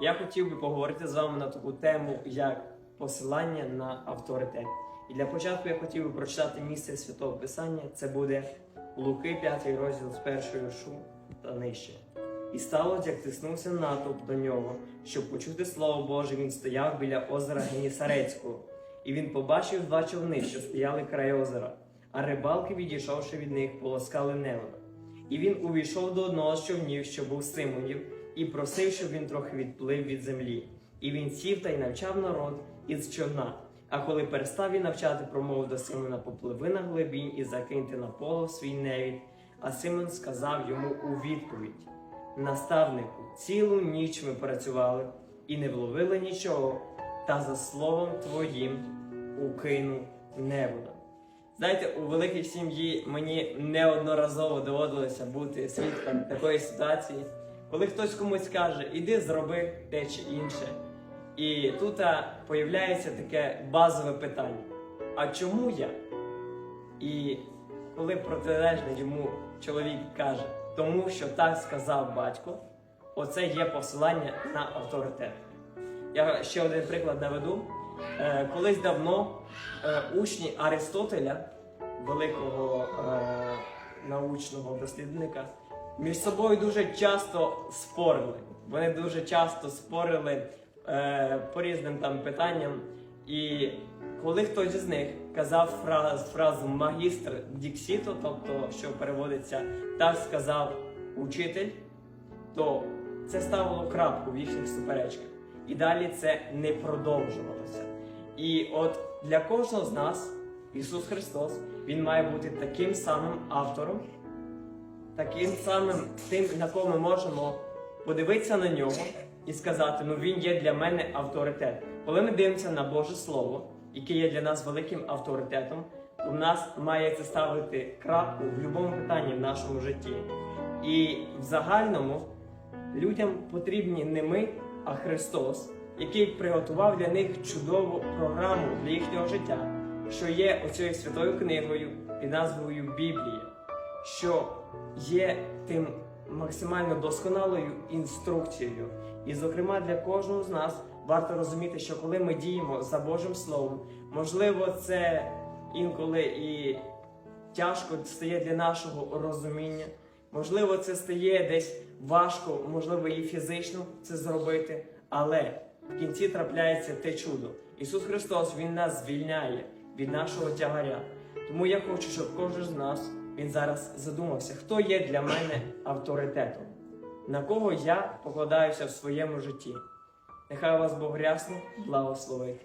Я хотів би поговорити з вами на таку тему, як посилання на авторитет. І для початку я хотів би прочитати місце святого Писання. Це буде Луки, 5 розділ з першої шу та нижче. І сталося, як тиснувся натовп до нього, щоб почути слово Боже, він стояв біля озера Генісарецького. І він побачив два човни, що стояли край озера, а рибалки, відійшовши від них, полоскали невод. І він увійшов до одного з човнів, що був Симонів, і просив, щоб він трохи відплив від землі. І він сів та й навчав народ із човна. А коли перестав він навчати, промовив до Симона попливи на глибінь і закиньте на поло свій невід. А Симон сказав йому у відповідь: Наставнику, цілу ніч ми працювали і не вловили нічого, та за словом твоїм укинув невода. Знаєте, у великій сім'ї мені неодноразово доводилося бути свідком такої ситуації, коли хтось комусь каже, іди зроби те чи інше. І тут появляється таке базове питання: а чому я? І коли протилежний йому чоловік каже, тому що так сказав батько, оце є посилання на авторитет. Я ще один приклад наведу. Е, колись давно е, учні Аристотеля, великого е, научного дослідника, між собою дуже часто спорили. Вони дуже часто спорили е, по різним там питанням. І коли хтось із них казав фраз, фразу магістр Діксіто, тобто, що переводиться так сказав учитель, то це ставило крапку в їхніх суперечках. І далі це не продовжувалося. І от для кожного з нас Ісус Христос Він має бути таким самим автором, таким самим тим, на кого ми можемо подивитися на нього і сказати, ну він є для мене авторитет. Коли ми дивимося на Боже Слово, яке є для нас великим авторитетом, у нас має це ставити крапку в будь-якому питанні в нашому житті. І в загальному людям потрібні не ми, а Христос, який приготував для них чудову програму для їхнього життя, що є оцією святою книгою під назвою Біблія, що є тим максимально досконалою інструкцією. І, зокрема, для кожного з нас варто розуміти, що коли ми діємо за Божим Словом, можливо, це інколи і тяжко стає для нашого розуміння. Можливо, це стає десь важко, можливо, і фізично це зробити, але в кінці трапляється те чудо. Ісус Христос Він нас звільняє від нашого тягаря. Тому я хочу, щоб кожен з нас він зараз задумався, хто є для мене авторитетом, на кого я покладаюся в своєму житті. Нехай вас Бог рясно благословить.